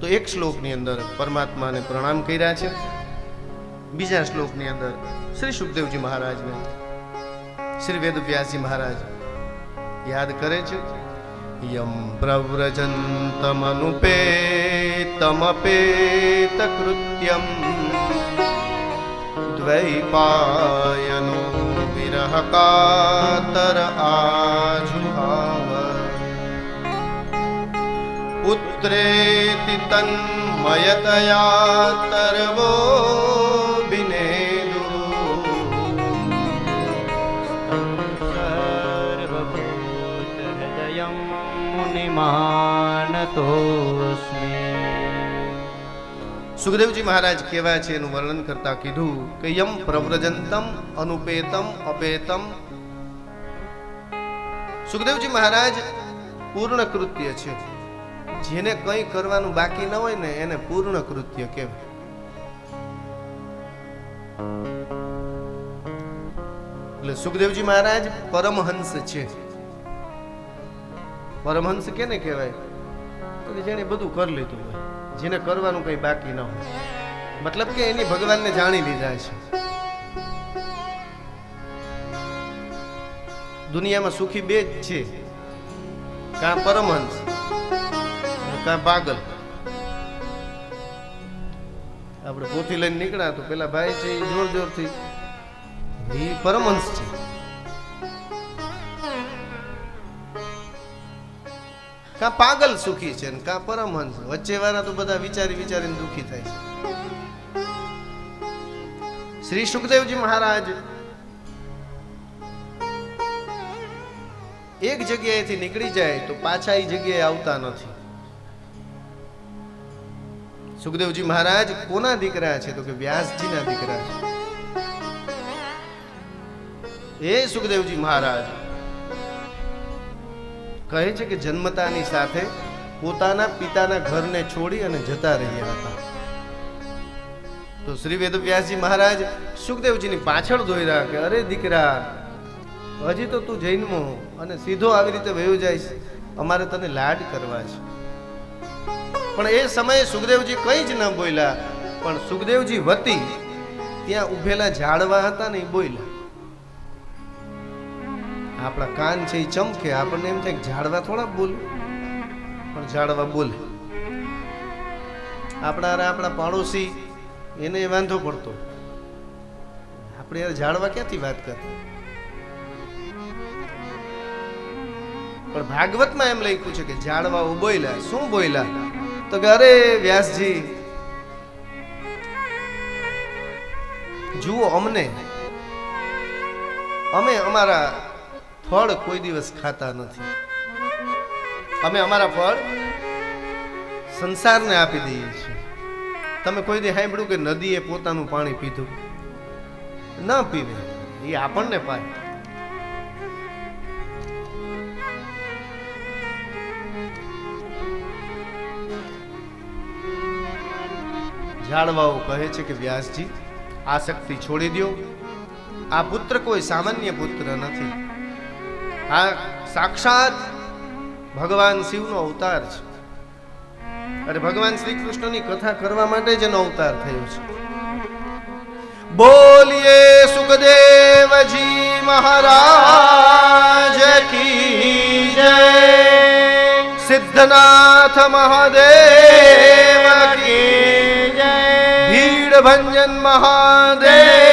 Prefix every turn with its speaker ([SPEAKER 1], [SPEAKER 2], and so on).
[SPEAKER 1] તો એક શ્લોકની અંદર પરમાત્માને પ્રણામ કર્યા છે. બીજા શ્લોકની અંદર શ્રી સુખદેવજી મહારાજને શ્રી વેદવ્યાસજી મહારાજ યાદ કરે છે. યમ પ્રવ્રજંતમનુપેતમપેત કૃત્યમ દ્વૈપાયનો વિરહ કાતર આજુહાવ તર્વો બિનેદુ
[SPEAKER 2] સર્વભૂતહૃદયં મુનિમાનતોસ્મિ
[SPEAKER 1] સુખદેવજી મહારાજ કહેવાય છે એનું વર્ણન કરતા કીધું કે યમ પ્રવ્રજંતમ અનુપેતમ અપેતમ સુખદેવજી મહારાજ પૂર્ણ કૃત્ય છે જેને કંઈ કરવાનું બાકી ન હોય ને એને પૂર્ણ કૃત્ય કહેવાય. એટલે સુખદેવજી મહારાજ પરમહંસ છે. પરમહંસ કેને કહેવાય? તો કે જેણે બધું કરી લીધું હોય, જેને કરવાનું કંઈ બાકી ન હોય. મતલબ કે એની ભગવાનને જાણી લીધા છે. દુનિયામાં સુખી બે જ છે. કાં પરમહંસ? કાં પાગલ? આપણે પોથી લઈને નીકળ્યા તો પેલા ભાઈ છે એ જોર જોરથી એ પરમહંસ છે. કાં પાગલ સુખી છે ને કા પરમહંસ? વચ્ચે વાળા તો બધા વિચારી વિચારીને દુખી થાય છે. શ્રી સુખદેવજી મહારાજ, એક જગ્યાએથી નીકળી જાય તો પાછા એ જગ્યાએ આવતા નથી. સુખદેવજી મહારાજ, કોના દીકરા છે તો કે વ્યાસજીના દીકરા છે? એ સુખદેવજી મહારાજ, કહે છે કે જન્મતાની સાથે પોતાના પિતાના ઘરને છોડી અને જતા રહ્યા હતા. તો શ્રી વેદવ્યાસજી મહારાજ, સુખદેવજીની પાછળ દોડ્યા કે, અરે દીકરા, હજી તો તું જૈનમો અને સીધો આવી રીતે વયો જાય અમારે તને લાડ કરવા છે. પણ એ સમયે સુખદેવજી કંઈ જ ન બોલ્યા. પણ સુખદેવજી વતી ત્યાં ઉભેલા ઝાડવા હતા ને એ બોલ્યા. આપણા કાન છે એ ચમકે, આપણને એમ થાય ઝાડવા થોડા બોલે. પણ ઝાડવા બોલે. આપણા આપણા પાડોશી એને વાંધો પડતો. આપણે યાર ઝાડવા ક્યાંથી વાત કરતા? પણ ભાગવતમાં એમ લખ્યું છે કે ઝાડવાઓ બોયલા શું બોલ્યા? તો કે અરે વ્યાસજી? જુઓ અમને. અમે અમારા ફળ કોઈ દિવસ ખાતા નથી. અમે અમારા ફળ સંસારને આપી દઈએ છીએ. તમે કોઈ દી સાંભળ્યું કે નદીએ પોતાનું પાણી પીધું? ન પીવે. એ આપણને પાય. ઝાડવાઓ કહે છે કે વ્યાસજી, આ શક્તિ છોડી દો આ પુત્ર કોઈ સામાન્ય પુત્ર નથી. આ સાક્ષાત ભગવાન શિવનો અવતાર છે. અરે ભગવાન શ્રી કૃષ્ણની કથા કરવા માટે જ એનો અવતાર થયો છે. બોલીએ સુખદેવજી મહારાજ જય. સિદ્ધનાથ મહાદેવ ભંજન મહાદેવ.